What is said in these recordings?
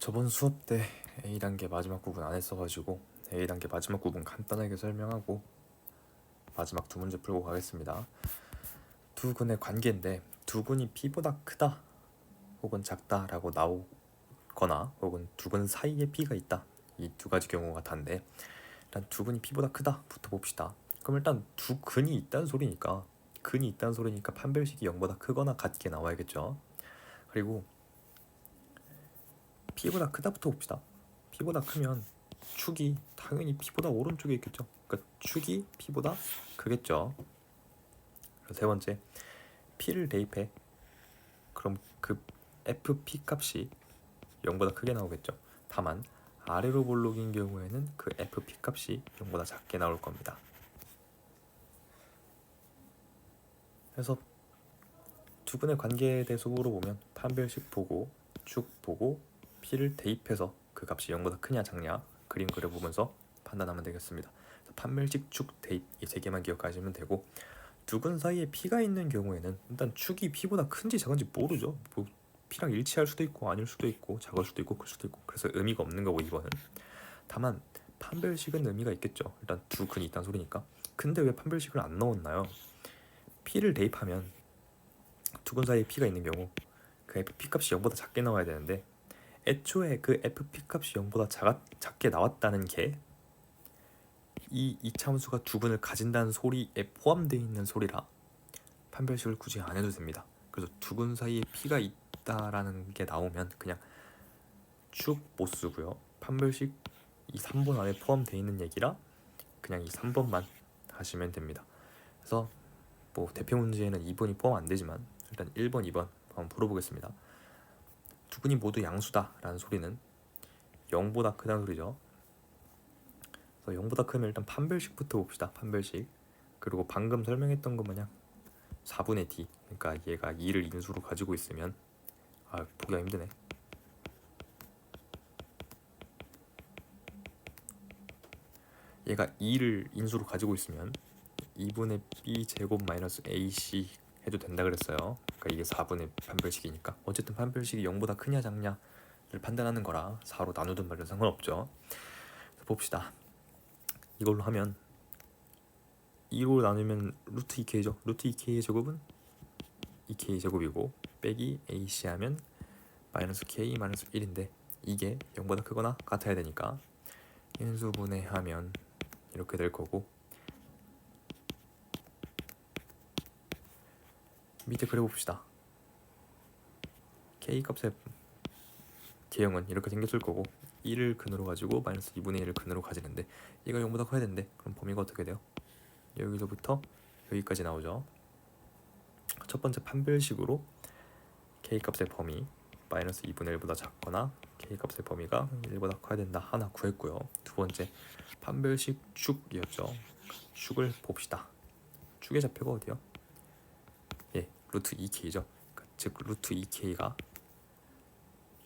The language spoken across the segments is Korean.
저번 수업 때 A단계 마지막 부분 안 했어가지고 A단계 마지막 부분 간단하게 설명하고 마지막 두 문제 풀고 가겠습니다. 두 근의 관계인데 두 근이 P보다 크다 혹은 작다 라고 나오거나 혹은 두근 사이에 P가 있다 이 두 가지 경우가 단데 일단 두 근이 P보다 크다부터 봅시다. 그럼 일단 두 근이 있다는 소리니까 근이 있다는 소리니까 판별식이 0보다 크거나 같게 나와야겠죠. 그리고 P보다 크다부터 봅시다. P보다 크면 축이 당연히 P보다 오른쪽에 있겠죠. 그러니까 축이 P보다 크겠죠. 세 번째, P를 대입해. 그럼 그 FP 값이 0보다 크게 나오겠죠. 다만 아래로 볼록인 경우에는 그 FP 값이 0보다 작게 나올 겁니다. 그래서 두 분의 관계에 대해서 물어보면 판별식 보고 축 보고 P를 대입해서 그 값이 0보다 크냐 작냐 그림 그려보면서 판단하면 되겠습니다. 판별식 축 대입 이 세 개만 기억하시면 되고 두 근 사이에 P가 있는 경우에는 일단 축이 P보다 큰지 작은지 모르죠. 뭐 P랑 일치할 수도 있고 아닐 수도 있고 작을 수도 있고 클 수도 있고 그래서 의미가 없는 거고 이번은 다만 판별식은 의미가 있겠죠. 일단 두 근이 있다는 소리니까. 근데 왜 판별식을 안 넣었나요? P를 대입하면 두 근 사이에 P가 있는 경우 그 FP 값이 0보다 작게 나와야 되는데 애초에 그 FP 값이 0보다 작, 작게 나왔다는 게 이 이차함수가 두 분을 가진다는 소리에 포함되어 있는 소리라 판별식을 굳이 안 해도 됩니다. 그래서 두분 사이에 P가 있다라는 게 나오면 그냥 쭉 못 쓰고요. 판별식 이 3번 안에 포함되어 있는 얘기라 그냥 이 3번만 하시면 됩니다. 그래서 뭐 대표 문제에는 2번이 포함 안 되지만 일단 1번, 2번 한번 풀어보겠습니다. 두 분이 모두 양수다라는 소리는 0보다 크다는 소리죠. 그래서 0보다 크면 일단 판별식부터 봅시다. 판별식. 그리고 방금 설명했던 것 마냥 4분의 d. 그러니까 얘가 2를 인수로 가지고 있으면 아 보기가 힘드네. 얘가 2를 인수로 가지고 있으면 2분의 b 제곱 마이너스 ac 해도 된다 그랬어요. 그러니까 이게 4분의 판별식이니까 어쨌든 판별식이 0보다 크냐 작냐를 판단하는 거라 4로 나누든 말든 상관없죠. 봅시다. 이걸로 하면 2로 나누면 루트 2k죠. 루트 2k의 제곱은 2k 제곱이고 빼기 ac 하면 마이너스 k 마이너스 1인데 이게 0보다 크거나 같아야 되니까 인수 분해하면 이렇게 될 거고 밑에 그려봅시다. k 값의 개형은 이렇게 생겼을 거고 1을 근으로 가지고 마이너스 2분의 1을 근으로 가지는데 얘가 0보다 커야 되는데 그럼 범위가 어떻게 돼요? 여기서부터 여기까지 나오죠. 첫 번째 판별식으로 k 값의 범위 마이너스 2분의 1보다 작거나 k 값의 범위가 1보다 커야 된다 하나 구했고요. 두 번째 판별식 축이었죠. 축을 봅시다. 축의 좌표가 어디요? 예, 루트 2k죠. 그러니까 즉 루트 2k가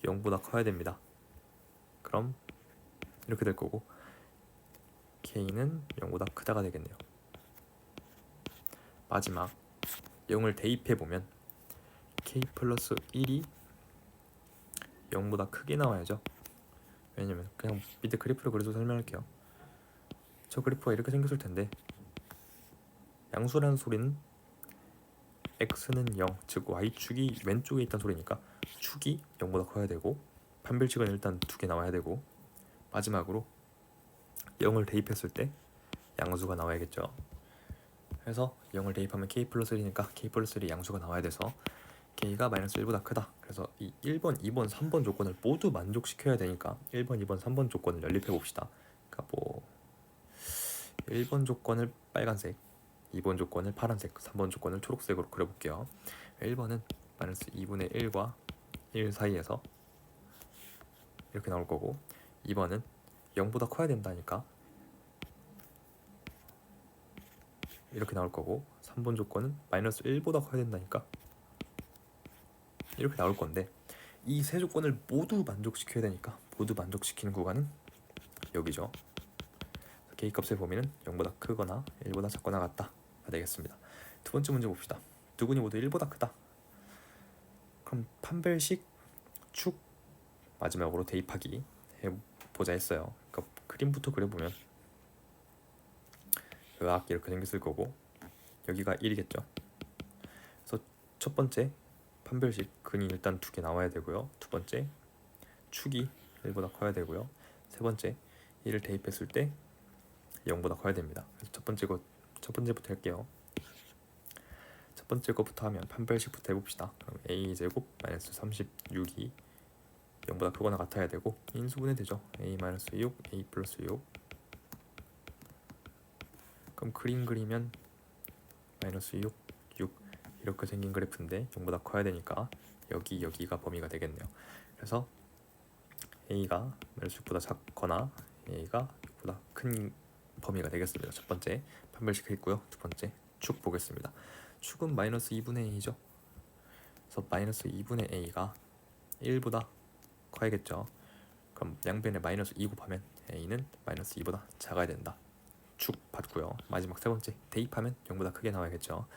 0보다 커야 됩니다. 그럼 이렇게 될 거고 k는 0보다 크다가 되겠네요. 마지막 0을 대입해 보면 k 플러스 1이 0보다 크게 나와야죠. 왜냐면 그냥 밑에 그래프를 그려서 설명할게요. 저 그래프가 이렇게 생겼을 텐데 양수라는 소리는 x는 0, 즉 y축이 왼쪽에 있다는 소리니까 축이 0보다 커야 되고 판별식은 일단 두 개 나와야 되고 마지막으로 0을 대입했을 때 양수가 나와야겠죠. 그래서 0을 대입하면 k 플러스 1이니까 k 플러스 1이 양수가 나와야 돼서 k가 마이너스 1보다 크다. 그래서 이 1번, 2번, 3번 조건을 모두 만족시켜야 되니까 1번, 2번, 3번 조건을 연립해 봅시다. 그러니까 뭐 1번 조건을 빨간색, 2번 조건을 파란색, 3번 조건을 초록색으로 그려볼게요. 1번은 마이너스 2분의 1과 1 사이에서 이렇게 나올 거고 2번은 0보다 커야 된다니까 이렇게 나올 거고 3번 조건은 마이너스 1보다 커야 된다니까 이렇게 나올 건데 이 세 조건을 모두 만족시켜야 되니까 모두 만족시키는 구간은 여기죠. K 값의 범위는 0보다 크거나 1보다 작거나 같다가 되겠습니다. 두 번째 문제 봅시다. 두 근이 모두 1보다 크다. 그럼 판별식 축 마지막으로 대입하기 해보자 했어요. 그러니까 그림부터 그려보면 으악 이렇게 생겼을 거고 여기가 1이겠죠. 그래서 첫 번째 판별식 근이 일단 두 개 나와야 되고요. 두 번째 축이 1보다 커야 되고요. 세 번째 1을 대입했을 때 0보다 커야 됩니다. 그래서 첫 번째 거 첫 번째부터 할게요. 첫 번째 거부터 하면 판별식부터 해봅시다. 그럼 a 제곱 마이너스 36이 0보다 크거나 같아야 되고 인수분해 되죠. a 마이너스 6, a 플러스 6. 그럼 그림 그리면 마이너스 6, 6 이렇게 생긴 그래프인데 0보다 커야 되니까 여기 여기가 범위가 되겠네요. 그래서 a가 마이너스 6보다 작거나 a가 6보다 큰 범위가 되겠습니다. 첫 번째 판별식 했고요. 두 번째 축 보겠습니다. 축은 마이너스 2분의 a죠. 그래서 마이너스 2분의 a가 1보다 커야겠죠. 그럼 양변에 마이너스 2 곱하면 a는 마이너스 2보다 작아야 된다. 축 받고요. 마지막 세 번째 대입하면 0보다 크게 나와야겠죠.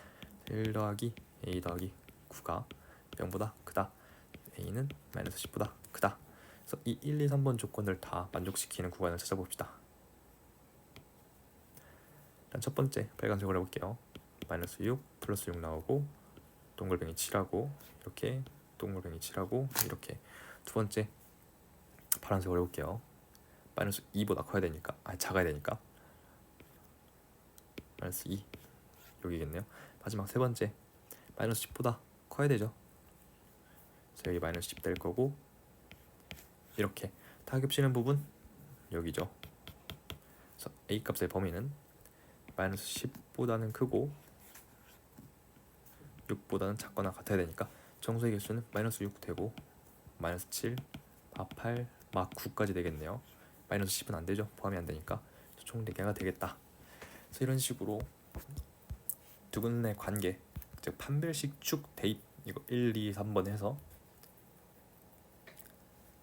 1 더하기 a 더하기 9가 0보다 크다. a는 마이너스 10보다 크다. 그래서 이 1, 2, 3번 조건을 다 만족시키는 구간을 찾아봅시다. 일단 첫 번째 빨간색으로 해볼게요. 마이너스 6 플러스 6 나오고 동글뱅이 7하고 이렇게 동글뱅이 7하고 이렇게 두 번째 파란색으로 해볼게요. 마이너스 2보다 커야 되니까 아 작아야 되니까 마이너스 2 여기겠네요. 마지막 세 번째 마이너스 10보다 커야 되죠. 그래서 여기 마이너스 10 될 거고 이렇게 다 겹치는 부분 여기죠. 그래서 a 값의 범위는 마이너스 10보다는 크고 6보다는 작거나 같아야 되니까 정수의 개수는 마이너스 6 되고 마이너스 7, 마 8, 마 9까지 되겠네요. 마이너스 10은 안 되죠. 포함이 안 되니까 총 4개가 되겠다. 그래서 이런 식으로 두 분의 관계, 즉 판별식 축 대입 이거 1, 2, 3번 해서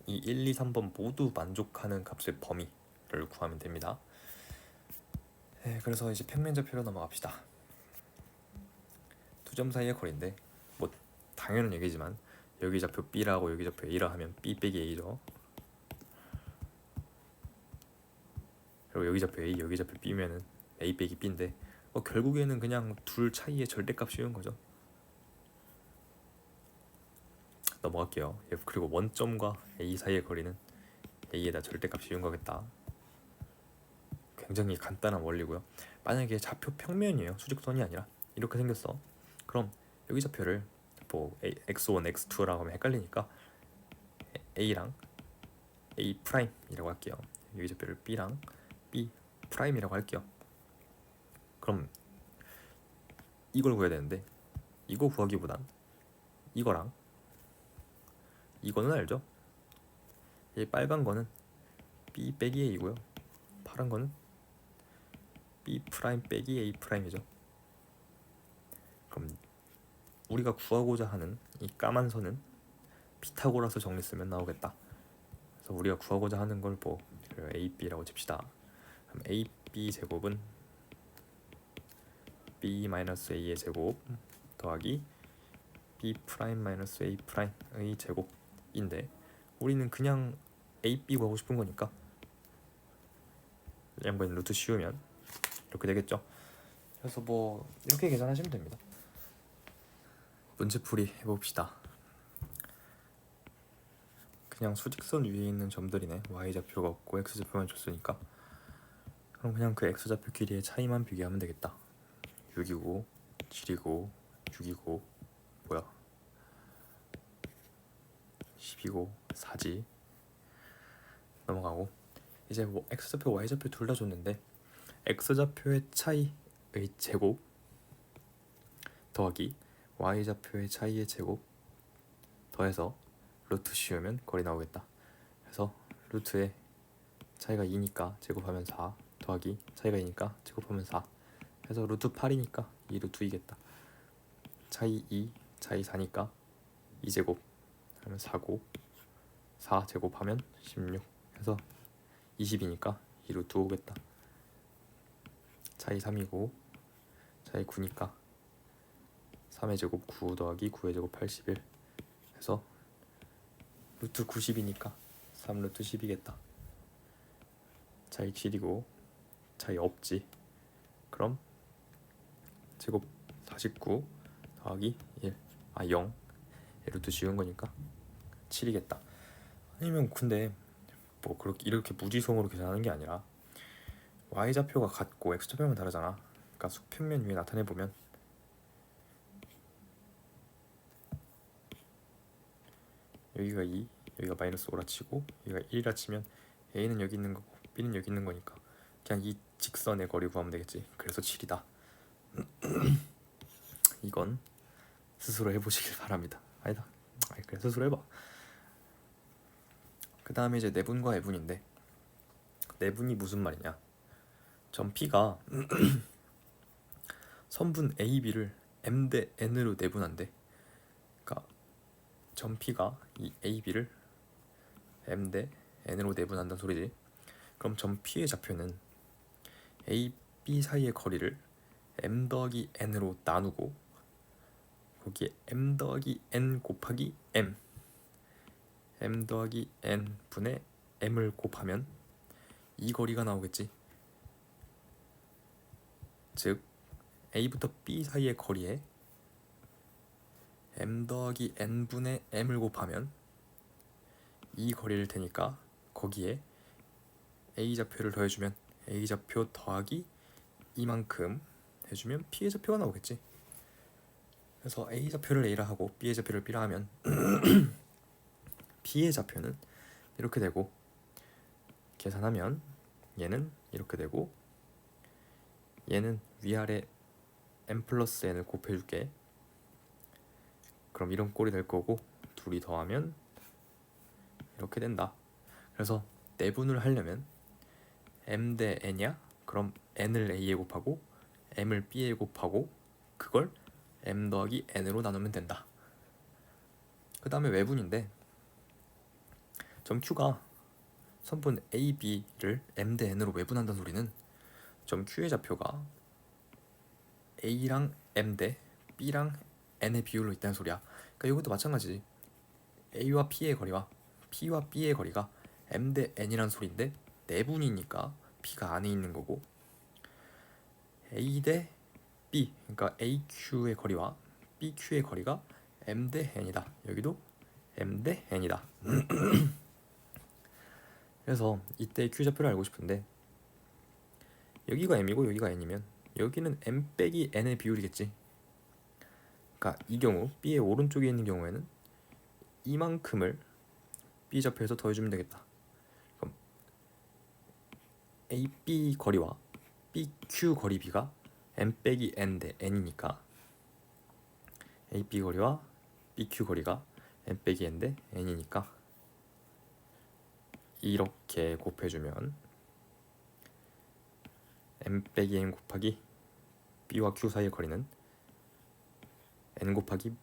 이 1, 2, 3번 모두 만족하는 값의 범위를 구하면 됩니다. 네, 그래서 이제 평면좌표로 넘어갑시다. 두 점 사이의 거리인데 뭐 당연한 얘기지만 여기 좌표 B라고 여기 좌표 A라 하면 B 빼기 A죠. 그리고 여기 좌표 A 여기 좌표 B면은 A 빼기 B인데 뭐 결국에는 그냥 둘 차이의 절대값 씌운 거죠. 넘어갈게요. 예, 그리고 원점과 A 사이의 거리는 A에다 절대값 씌운 거겠다. 굉장히 간단한 원리고요. 만약에 좌표 평면이에요. 수직선이 아니라 이렇게 생겼어. 그럼 여기 좌표를 뭐 A, x1, x2라고 하면 헷갈리니까 A랑 A 프라임이라고 할게요. 여기 좌표를 B랑 B 프라임이라고 할게요. 그럼 이걸 구해야 되는데 이거 구하기보단 이거랑 이거는 알죠? 이 빨간 거는 B 빼기 A고요. 파란 거는 B 프라임 빼기 A 프라임이죠. 그럼 우리가 구하고자 하는 이 까만 선은 피타고라스 정리 쓰면 나오겠다. 그래서 우리가 구하고자 하는 걸 뭐 AB라고 칩시다. 그럼 AB 제곱은 B 마이너스 A의 제곱 더하기 B 프라임 마이너스 A 프라임의 제곱인데 우리는 그냥 AB 구하고 싶은 거니까 양변 루트 씌우면 이렇게 되겠죠. 그래서 뭐 이렇게 계산하시면 됩니다. 문제풀이 해봅시다. 그냥 수직선 위에 있는 점들이네. y 좌표가 없고 x 좌표만 줬으니까. 그럼 그냥 그 x 좌표 길이의 차이만 비교하면 되겠다. 6이고 7이고 6이고 뭐야? 10이고 4지. 넘어가고 이제 뭐 x 좌표, y 좌표 둘 다 줬는데 x 좌표의 차이의 제곱 더하기 y 좌표의 차이의 제곱 더해서 루트 씌우면 거리 나오겠다. 그래서 루트의 차이가 2니까 제곱하면 4 더하기 차이가 2니까 제곱하면 4 해서 루트 8이니까 2 루트 2겠다. 차이 2, 차이 4니까 2제곱 하면 4고 4 제곱하면 16 해서 20이니까 2 루트 5겠다. 차이 3이고 차이 9니까 3의 제곱 9 더하기 9의 제곱 81 해서 루트 90이니까 3 루트 10이겠다. 차이 7이고 차이 없지. 그럼 제곱 49 더하기 1. 아 0. 루트 지운 거니까 7이겠다. 아니면 근데 뭐 그렇게 이렇게 무지성으로 계산하는 게 아니라 y 좌표가 같고 x 좌표만 다르잖아. 그러니까 수평면 위에 나타내 보면 여기가 2, 여기가 마이너스 5라 치고 여기가 1이라 치면 a는 여기 있는 거고 b는 여기 있는 거니까 그냥 이 직선의 거리 구하면 되겠지. 그래서 7이다. 이건 스스로 해보시길 바랍니다. 아니다. 아니 그래 스스로 해봐. 그 다음에 이제 내분과 외분인데 내분이 무슨 말이냐? 점 P가 선분 A, B를 M 대 N으로 내분한대. 그러니까 점 P가 이 A, B를 M 대 N으로 내분한다는 소리지. 그럼 점 P의 좌표는 A, B 사이의 거리를 M 더하기 N으로 나누고 거기에 M 더하기 N 곱하기 M M 더하기 N 분의 M을 곱하면 이 거리가 나오겠지. 즉 A부터 B 사이의 거리에 M 더하기 N 분의 M을 곱하면 이 거리를 테니까 거기에 A 좌표를 더해주면 A 좌표 더하기 이만큼 해주면 B의 좌표가 나오겠지. 그래서 A 좌표를 A라 하고 B의 좌표를 B라 하면 B의 좌표는 이렇게 되고 계산하면 얘는 이렇게 되고 얘는 위아래 n 플러스 n을 곱해줄게. 그럼 이런 꼴이 될 거고 둘이 더하면 이렇게 된다. 그래서 내분을 하려면 m 대 n이야? 그럼 n을 a에 곱하고 m을 b에 곱하고 그걸 m 더하기 n으로 나누면 된다. 그 다음에 외분인데 점 q가 선분 a, b를 m 대 n으로 외분한다는 소리는 점 q의 좌표가 a랑 m 대 b랑 n의 비율로 있다는 소리야. 그러니까 이것도 마찬가지지. a와 p의 거리와 p와 b의 거리가 m 대 n이란 소리인데 내분이니까 b가 안에 있는 거고 a 대 b 그러니까 aq의 거리와 bq의 거리가 m 대 n이다. 여기도 m 대 n이다. 그래서 이때 q 좌표를 알고 싶은데 여기가 m이고 여기가 n이면 여기는 m 빼기 n의 비율이겠지. 그러니까 이 경우 b의 오른쪽에 있는 경우에는 이만큼을 b 좌표에서 더해주면 되겠다. 그럼 a b 거리와 b q 거리 b가 m 빼기 n 대 n이니까 a b 거리와 b q 거리가 m 빼기 n 대 n이니까 이렇게 곱해주면 m 빼기 n 곱하기 b와 q 사이의 거리는 n 곱하기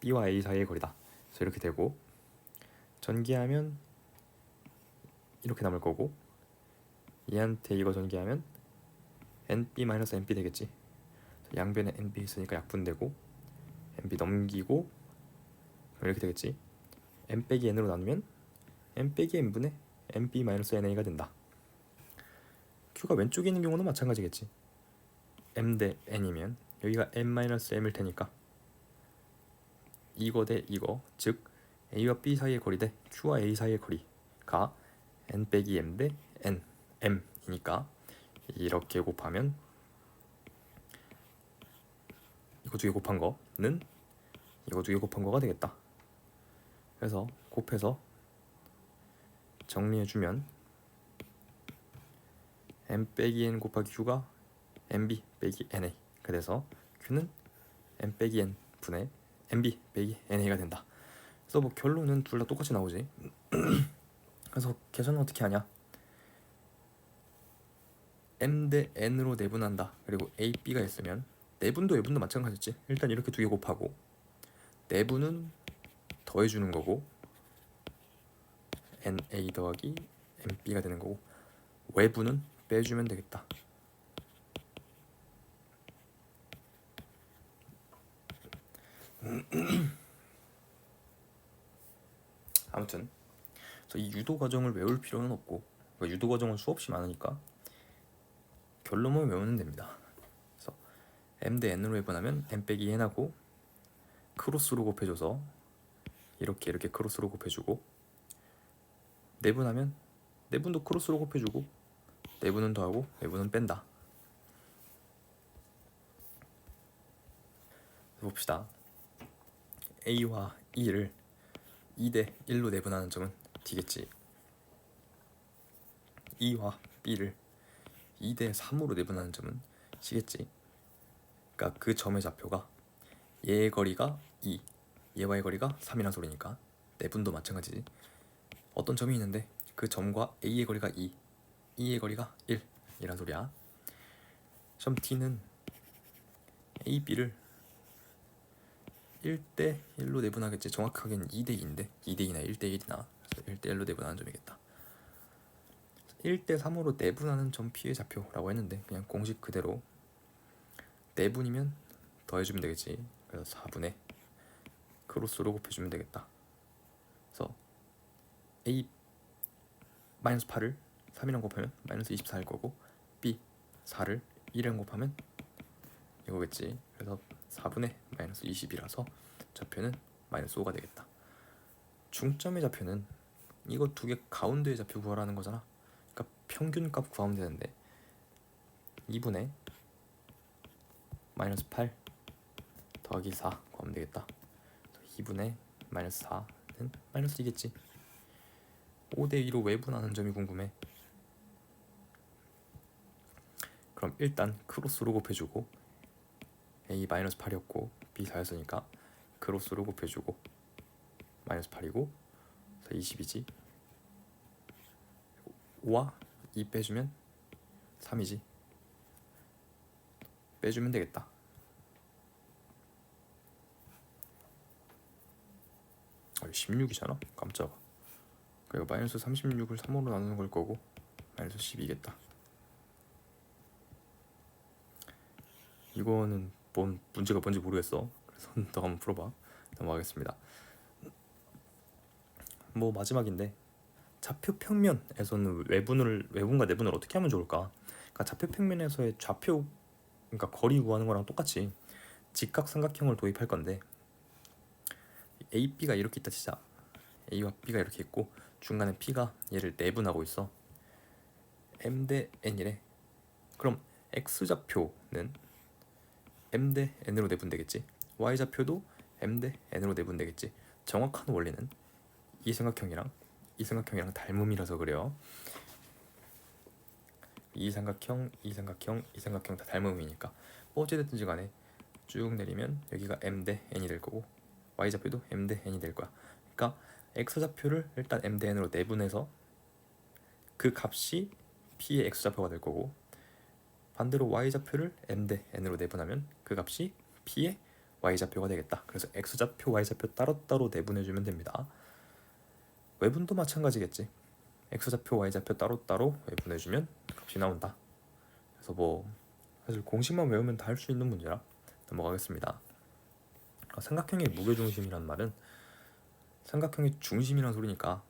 b와 a 사이의 거리다. 그래서 이렇게 되고 전개하면 이렇게 남을 거고 얘한테 이거 전개하면 nb-nb 되겠지. 양변에 nb 있으니까 약분되고 nb 넘기고 이렇게 되겠지. n 빼기 n으로 나누면 n 빼기 n분의 nb-na가 된다. Q가 왼쪽에 있는 경우는 마찬가지겠지. m 대 n이면 여기가 n-m일 테니까 이거 대 이거 즉 a와 b 사이의 거리 대 q와 a 사이의 거리가 n 빼기 m 대 n m이니까 이렇게 곱하면 이거 두 개 곱한 거는 이거 두 개 곱한 거가 되겠다. 그래서 곱해서 정리해주면 m 빼기 n 곱하기 q가 mb 빼기 na 그래서 q는 m 빼기 n 분의 mb 빼기 na가 된다. 그래서 뭐 결론은 둘 다 똑같이 나오지. 그래서 계산은 어떻게 하냐? m 대 n으로 내분한다. 그리고 a, b가 있으면 내분도 외분도 마찬가지지. 일단 이렇게 두 개 곱하고 내분은 더해주는 거고 na 더하기 mb가 되는 거고 외분은 빼주면 되겠다. 아무튼 이 유도 과정을 외울 필요는 없고 그러니까 유도 과정은 수없이 많으니까 결론만 외우면 됩니다. 그래서 m 대 n으로 해보면 m 빼기 n하고 크로스로 곱해줘서 이렇게 이렇게 크로스로 곱해주고 내분하면 내분도 크로스로 곱해주고 내분은 더하고 내분은 뺀다. 봅시다. a와 e를 2대 1로 내분하는 점은 d겠지. e와 b를 2대 3으로 내분하는 점은 c겠지. 그러니까 그 점의 좌표가 얘의 거리가 2, 얘와의 거리가 3이란 소리니까 내분도 마찬가지지. 어떤 점이 있는데 그 점과 a의 거리가 2, e의 거리가 1 이란 소리야. 점 t는 a, b를 1대 1로 내분하겠지. 정확하게는 2대 2인데 2대 2나 1대 1이나 1대 1로 내분하는 점이겠다. 1대 3으로 내분하는 점 p의 좌표라고 했는데 그냥 공식 그대로 내분이면 더해주면 되겠지. 그래서 4분의 크로스로 곱해주면 되겠다. 그래서 a 마이너스 8을 3이랑 곱하면 마이너스 24일 거고 b 4를 1이랑 곱하면 이거겠지. 그래서 4분의 마이너스 20이라서 좌표는 마이너스 5가 되겠다. 중점의 좌표는 이거 두 개 가운데의 좌표 구하라는 거잖아. 그러니까 평균값 구하면 되는데 2분의 마이너스 8 더하기 4 구하면 되겠다. 2분의 마이너스 4는 마이너스 2겠지. 5대 2로 외분하는 점이 궁금해. 그럼 일단 크로스로 곱해주고 a 마이너스 8이었고 b 4였으니까 크로스로 곱해주고 마이너스 8이고 20이지. 5와 2 빼주면 3이지. 빼주면 되겠다. 아 16이잖아? 깜짝아. 그리고 마이너스 36을 3으로 나누는 걸 거고 마이너스 12겠다 이거는 뭔 문제가 뭔지 모르겠어. 그래서 너 한번 풀어봐. 넘어가겠습니다. 뭐 마지막인데 좌표 평면에서는 외분을 외분과 내분을 어떻게 하면 좋을까? 그러니까 좌표 평면에서의 좌표 그러니까 거리 구하는 거랑 똑같이 직각삼각형을 도입할 건데 A, B가 이렇게 있다 치자. A와 B가 이렇게 있고 중간에 P가 얘를 내분하고 있어. M 대 N이래. 그럼 X 좌표는 m 대 n으로 내분되겠지. y 좌표도 m 대 n으로 내분되겠지. 정확한 원리는 이 삼각형이랑 이 삼각형이랑 닮음이라서 그래요. 이 삼각형, 이 삼각형, 이 삼각형 다 닮음이니까 뭐 어찌됐든지 간에 쭉 내리면 여기가 m 대 n이 될 거고 y 좌표도 m 대 n이 될 거야. 그러니까 x 좌표를 일단 m 대 n으로 내분해서 그 값이 p의 x 좌표가 될 거고 반대로 y 좌표를 m 대 n으로 내분하면 그 값이 p의 y 좌표가 되겠다. 그래서 x 좌표, y 좌표 따로따로 내분해주면 됩니다. 외분도 마찬가지겠지. x 좌표, y 좌표 따로따로 외분해주면 값이 나온다. 그래서 뭐 사실 공식만 외우면 다 할 수 있는 문제라 넘어가겠습니다. 아, 삼각형의 무게중심이란 말은 삼각형의 중심이란 소리니까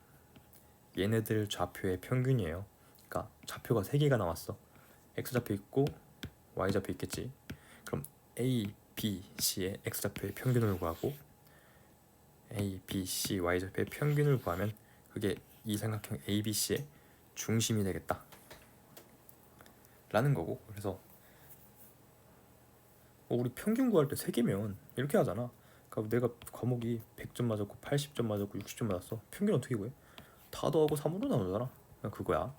얘네들 좌표의 평균이에요. 그러니까 좌표가 3개가 나왔어. X좌표 있고 y좌표 있겠지. 그럼 a, b, c의 x좌표의 평균을 구하고 a, b, c, y좌표의 평균을 구하면 그게 이 삼각형 a, b, c의 중심이 되겠다. 라는 거고 그래서 어, 우리 평균 구할 때 3개면 이렇게 하잖아. 그러니까 내가 과목이 100점 맞았고 80점 맞았고 60점 맞았어. 평균 어떻게 구해? 다 더하고 3으로 나오잖아. 그냥 그거야.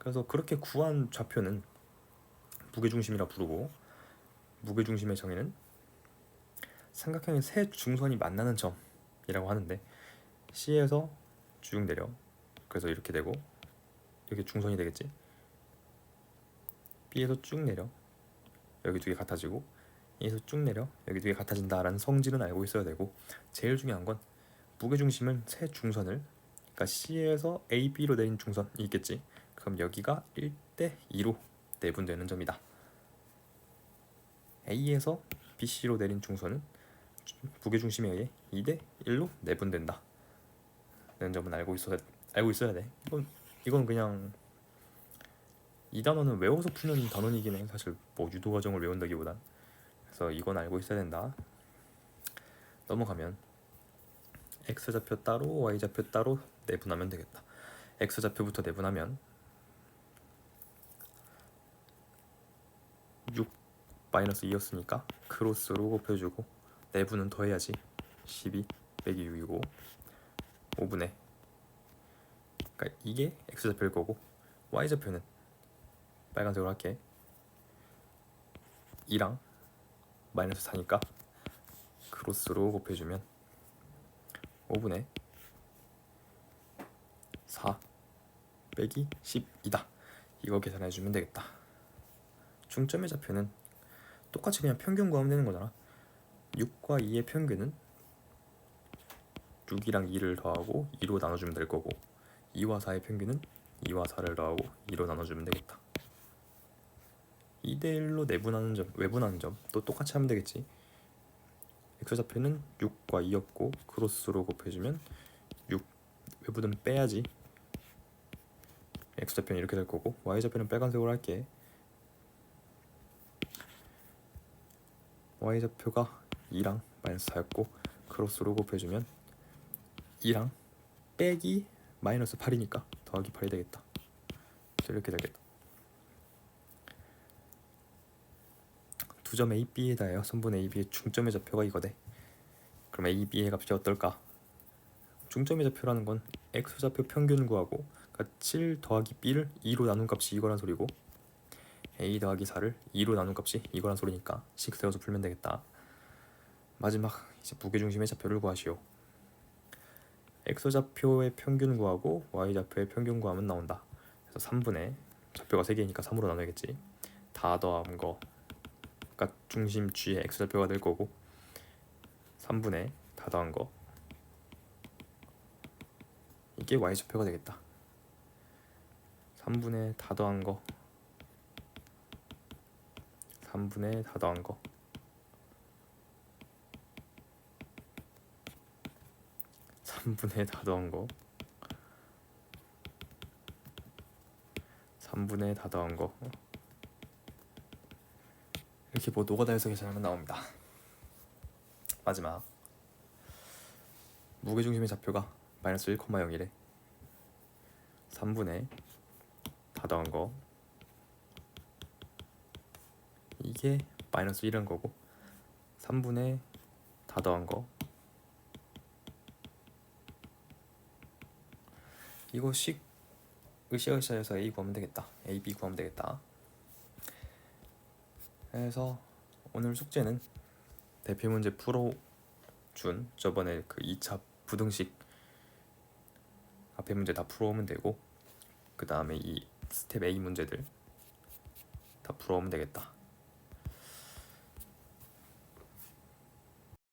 그래서 그렇게 구한 좌표는 무게중심이라 부르고 무게중심의 정의는 삼각형의 세 중선이 만나는 점이라고 하는데 C에서 쭉 내려. 그래서 이렇게 되고 여기 중선이 되겠지? B에서 쭉 내려. 여기 두 개 같아지고 E에서 쭉 내려. 여기 두 개 같아진다라는 성질은 알고 있어야 되고 제일 중요한 건 무게중심은 세 중선을 그러니까 C에서 A, B로 내린 중선이 있겠지 그럼 여기가 1대 2로 내분되는 점이다. A에서 BC로 내린 중선은 무게중심에 의해 2대 1로 내분된다. 점은 알고 있어야 알고 있어야 돼. 이건 이건 그냥 이 단어는 외워서 푸는 단원이긴 해. 사실 뭐 유도 과정을 외운다기보단. 그래서 이건 알고 있어야 된다. 넘어가면 x 좌표 따로 y 좌표 따로 내분하면 되겠다. x 좌표부터 내분하면 6 마이너스 2였으니까 크로스로 곱해주고 내분은 더해야지. 12 빼기 6이고 5분의 그러니까 이게 x 좌표일 거고 y 좌표는 빨간색으로 할게. 2랑 마이너스 4니까 크로스로 곱해주면 5분의 4 빼기 10이다. 이거 계산해주면 되겠다. 중점의 좌표는 똑같이 그냥 평균 구하면 되는 거잖아. 6과 2의 평균은 6이랑 2를 더하고 2로 나눠주면 될 거고 2와 4의 평균은 2와 4를 더하고 2로 나눠주면 되겠다. 2대 1로 내분하는 점, 외분하는 점 또 똑같이 하면 되겠지. X 좌표는 6과 2였고 크로스로 곱해주면 6 외부는 빼야지. X 좌표는 이렇게 될 거고 y 좌표는 빨간색으로 할게 y 좌표가 2랑 마이너스 4였고 크로스로 곱해주면 2랑 빼기 마이너스 8이니까 더하기 8이 되겠다. 이렇게 되겠다. 두 점 A, B에 다해요 선분 A, B의 중점의 좌표가 이거대 그럼 A, B의 값이 어떨까? 중점의 좌표라는 건 X 좌표 평균 구하고 그러니까 7 더하기 B를 2로 나눈 값이 이거란 소리고 A 더하기 4를 2로 나눈 값이 이거란 소리니까 식 세워서 풀면 되겠다. 마지막 이제 무게중심의 좌표를 구하시오. X 좌표의 평균 구하고 Y 좌표의 평균 구하면 나온다. 그래서 3분의 좌표가 3개니까 3으로 나눠야겠지. 다 더한 거. 그러니까 중심 G의 X 좌표가 될 거고 3분의 다 더한 거. 이게 Y 좌표가 되겠다. 3분의 다 더한 거 3분의 다 더한 거. 3분의 다 더한 거. 3분의 다 더한 거. 이렇게 뭐 노가다에서 계산하면 나옵니다. 마지막. 무게중심의 좌표가 마이너스 1,0이래. 3분의 다 더한 거 이게 마이너스 1인 거고 3분의 다 더한 거. 이거 식 으쌰으쌰해서 A 구하면 되겠다. A, B 구하면 되겠다. 그래서 오늘 숙제는 대표 문제 풀어준 저번에 그 2차 부등식 앞에 문제 다 풀어오면 되고 그 다음에 이 스텝 A 문제들 다 풀어오면 되겠다